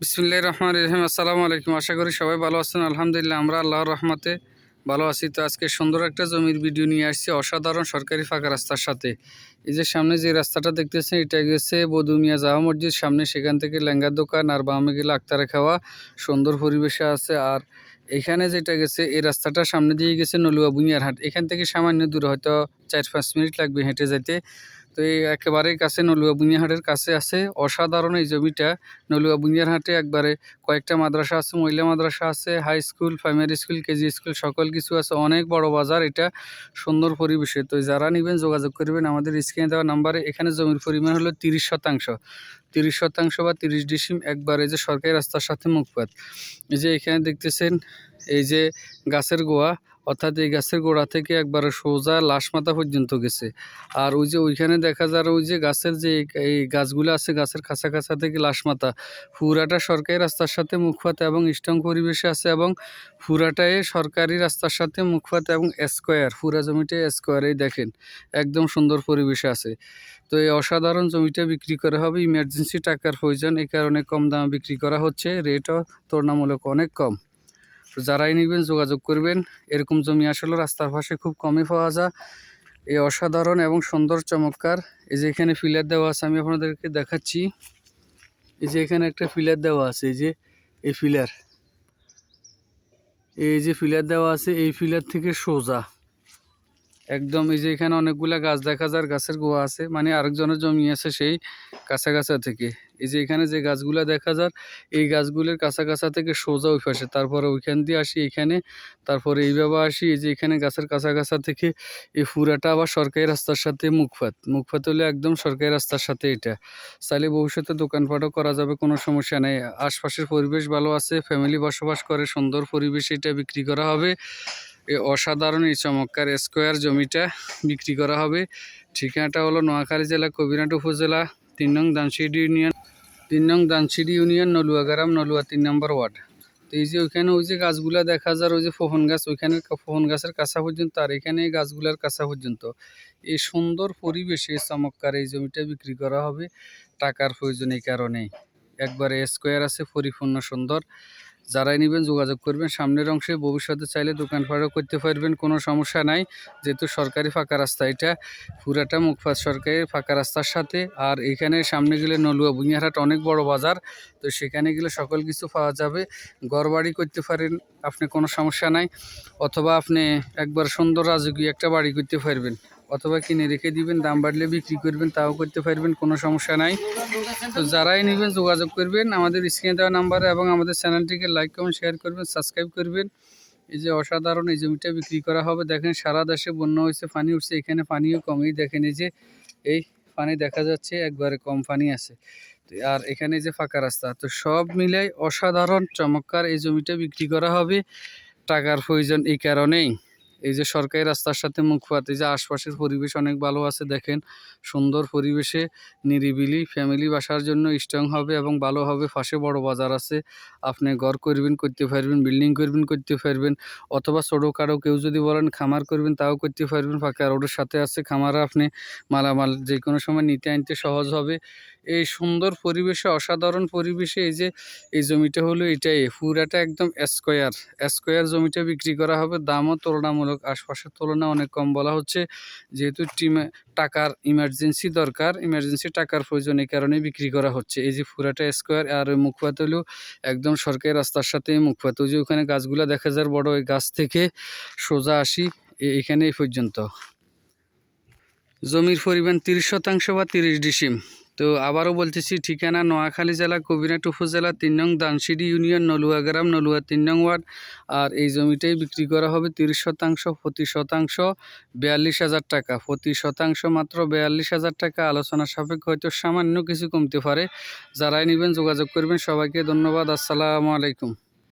বিসমুল্লাহ রহমান রহিম। আসসালামু আলাইকুম। আশা করি সবাই ভালো আছেন। আলহামদুলিল্লাহ, আমরা আল্লাহর রহমতে ভালো আছি। তো আজকে সুন্দর একটা জমির ভিডিও নিয়ে আসছি অসাধারণ সরকারি ফাঁকা রাস্তার সাথে। এই যে সামনে যে রাস্তাটা দেখতেছেন, এটা গেছে বদুমিয়া জামা মসজিদ। সামনে সেখান থেকে লেঙ্গার দোকান আর বামে গেলে আক্তারে খাওয়া। সুন্দর পরিবেশে আছে। আর এখানে যেটা গেছে, এই রাস্তাটা সামনে দিয়ে গেছে নলুয়া বুনিয়ারহাট এখান থেকে সামান্য দূরে হয়তো চার পাঁচ মিনিট লাগবে হেঁটে যেতে। তো এই একেবারেই কাছে নলুয়া বুনিয়াহাটের কাছে আছে। অসাধারণ এই জমিটা। নলুয়া বুনিয়ারহাটে একবারে কয়েকটা মাদ্রাসা আছে, মহিলা মাদ্রাসা আছে high school primary school KG school সকল কিছু আছে। অনেক বড় বাজার এটা, সুন্দর পরিবেশে। তো যারা নেবেন, যোগাযোগ করবেন। আমাদের স্ক্রিনে দেওয়া নাম্বারে এখানে জমির পরিমাণ হলো তিরিশ শতাংশ। তিরিশ শতাংশ বা তিরিশ ডিসিম একবারে যে সরকারি রাস্তার সাথে মুখপাত। এই যে এখানে দেখতেছেন এই যে গাছের গোয়া অর্থাৎ এই গাছের গোড়া থেকে একবারে সোজা লাশ মাথা পর্যন্ত গেছে। আর ওই যে ওইখানে দেখা যায় ওই যে গাছের যে এই গাছগুলো আছে, গাছের কাছা কাছা থেকে লাশ মাথা, পুরাটা সরকারি রাস্তার সাথে মুখপাত এবং স্ট্রং পরিবেশে আছে এবং পুরাটাই সরকারি রাস্তার সাথে মুখপাত এবং স্কোয়ার, পুরা জমিটা স্কোয়ারেই দেখেন, একদম সুন্দর পরিবেশে আছে। তো এই অসাধারণ জমিটা বিক্রি করা হবে ইমার্জেন্সি টাকার প্রয়োজন, এই কারণে কম দামে বিক্রি করা হচ্ছে রেটও তুলনামূলক অনেক কম। তো যারাই নেবেন যোগাযোগ করবেন। এরকম জমি আসলে রাস্তার পাশে খুব কমই পাওয়া যায়। এই অসাধারণ এবং সুন্দর চমৎকার। এই যে এখানে ফিলার দেওয়া আছে, আমি আপনাদেরকে দেখাচ্ছি। এই যে এখানে একটা ফিলার দেওয়া আছে, এই যে এই ফিলার। এই যে ফিলার দেওয়া আছে, এই ফিলার থেকে সোজা। একদম এই যে এখানে অনেকগুলা গাছ দেখা যায় গাছের গোয়া আছে। মানে আরেকজনের জমি আছে সেই কাছা কাছা থেকে। এই যে এখানে যে গাছগুলা দেখা যায়, এই গাছগুলোর কাছা কাছা থেকে সোজা ওই পাশে। তারপরে ওইখান দিয়ে আসি এখানে। তারপরে এইভাবে আসি, এই যে এখানে গাছের কাছা কাছা থেকে এই ফুরাটা আবার সরকারি রাস্তার সাথে মুখপাত। মুখপাত হলে একদম সরকারি রাস্তার সাথে এটা। চাইলে ভবিষ্যতে দোকানপাটও করা যাবে, কোনো সমস্যা নেই। আশপাশের পরিবেশ ভালো আছে ফ্যামিলি বসবাস করে, সুন্দর পরিবেশে এটা বিক্রি করা হবে। এই অসাধারণ এই চমৎকার স্কোয়ার জমিটা বিক্রি করা হবে। ঠিকানাটা হলো নোয়াখালী জেলা কবিরাট উপজেলা, তিন নং দানসিডি ইউনিয়ন, তিন নং দানসিডি ইউনিয়ন, নলুয়া গ্রাম, নলুয়া তিন নম্বর ওয়ার্ড। তো এই যে ওইখানে ওই যে গাছগুলা দেখা যায়, ওই যে ফোহন গাছ, ওইখানে ফোহন গাছের কাছা পর্যন্ত আর এখানে এই গাছগুলার কাছা পর্যন্ত। এই সুন্দর পরিবেশে চমৎকার এই জমিটা বিক্রি করা হবে, টাকার প্রয়োজন এই কারণেই। একবারে স্কোয়ার আছে, পরিপূর্ণ সুন্দর। যারাই নেবেন যোগাযোগ করবেন। সামনের অংশে ভবিষ্যতে চাইলে দোকান দোকানপাটও করতে পারবেন, কোনো সমস্যা নাই। যেহেতু সরকারি ফাঁকা রাস্তা এটা, পুরাটা মুখপাত সরকারি ফাঁকা রাস্তার সাথে। আর এখানে সামনে গেলে নলুয়া বুনিয়ারহাট অনেক বড় বাজার, তো সেখানে গেলে সকল কিছু পাওয়া যাবে। ঘর বাড়ি করতে পারেন, আপনি কোনো সমস্যা নাই। অথবা আপনি একবার সুন্দর রাজকীয় একটা বাড়ি করতে পারবেন। অথবা কিনে রেখে দিবেন, দাম বাড়লে বিক্রি করবেন, তাও করতে পারবেন, কোনো সমস্যা নাই। তো যারাই নেবেন, যোগাযোগ করবেন। আমাদের স্ক্রিনে দেওয়া নাম্বারে এবং আমাদের চ্যানেলটিকে লাইক, কমেন্ট, শেয়ার করবেন, সাবস্ক্রাইব করবেন। এই যে অসাধারণ এই জমিটা বিক্রি করা হবে। দেখেন, সারা দেশে বন্যা হয়েছে, পানি উঠছে। এখানে পানিও কমই। দেখেন, এই যে এই পানি দেখা যাচ্ছে, একবারে কম পানি আছে। আর এখানে যে ফাঁকা রাস্তা। তো সব মিলাই অসাধারণ, চমৎকার এই জমিটা বিক্রি করা হবে। টাকার প্রয়োজন এই কারণেই। এই যে সরকারি রাস্তার সাথে মুখপাত এই যে আশপাশের পরিবেশ অনেক ভালো আছে, দেখেন। সুন্দর পরিবেশে, নিরিবিলি ফ্যামিলি বাসার জন্য স্ট্রং হবে এবং ভালো হবে। পাশে বড় বাজার আছে। আপনি ঘর করবেন, করতে পারবেন বিল্ডিং করবেন, করতে পারবেন। অথবা ছোটো কারও কেউ যদি বলেন খামার করবেন, তাও করতে পারবেন। ফাঁকা রোডের সাথে আছে, খামারে আপনি মালামাল যে কোনো সময় নিতে আনতে সহজ হবে। এই সুন্দর পরিবেশে, অসাধারণ পরিবেশে এই যে, এই জমিটা হলো এটাই। পুরাটা একদম স্কোয়ার স্কোয়ার জমিটা বিক্রি করা হবে। দামও তুলনামূলক আশপাশের তুলনায় অনেক কম বলা হচ্ছে। যেহেতু টিমে টাকার ইমার্জেন্সি দরকার ইমার্জেন্সি টাকার প্রয়োজন এই কারণে বিক্রি করা হচ্ছে। এই যে ফুরাটা স্কোয়ার আর ওই মুখপাত একদম সরকারি রাস্তার সাথে মুখপাত যে ওখানে গাছগুলো দেখা যায় বড় ওই গাছ থেকে সোজা আসি এখানে এই পর্যন্ত। জমির পরিমাণ তিরিশ শতাংশ বা তিরিশ ডিসিম। তো আবারও বলতেছি, ঠিকানা নোয়াখালী জেলা কবিরাট উপজেলা তিন নং দানসিডি ইউনিয়ন, নলুয়া গ্রাম, নলুয়া তিন নং ওয়ার্ড। আর এই জমিটাই বিক্রি করা হবে তিরিশ শতাংশ, প্রতি শতাংশ বিয়াল্লিশ হাজার টাকা। প্রতি শতাংশ মাত্র বিয়াল্লিশ হাজার টাকা। আলোচনা সাপেক্ষ হয়তো সামান্য কিছু কমতে পারে। যারাই নেবেন যোগাযোগ করবেন। সবাইকে ধন্যবাদ। আসসালামু আলাইকুম।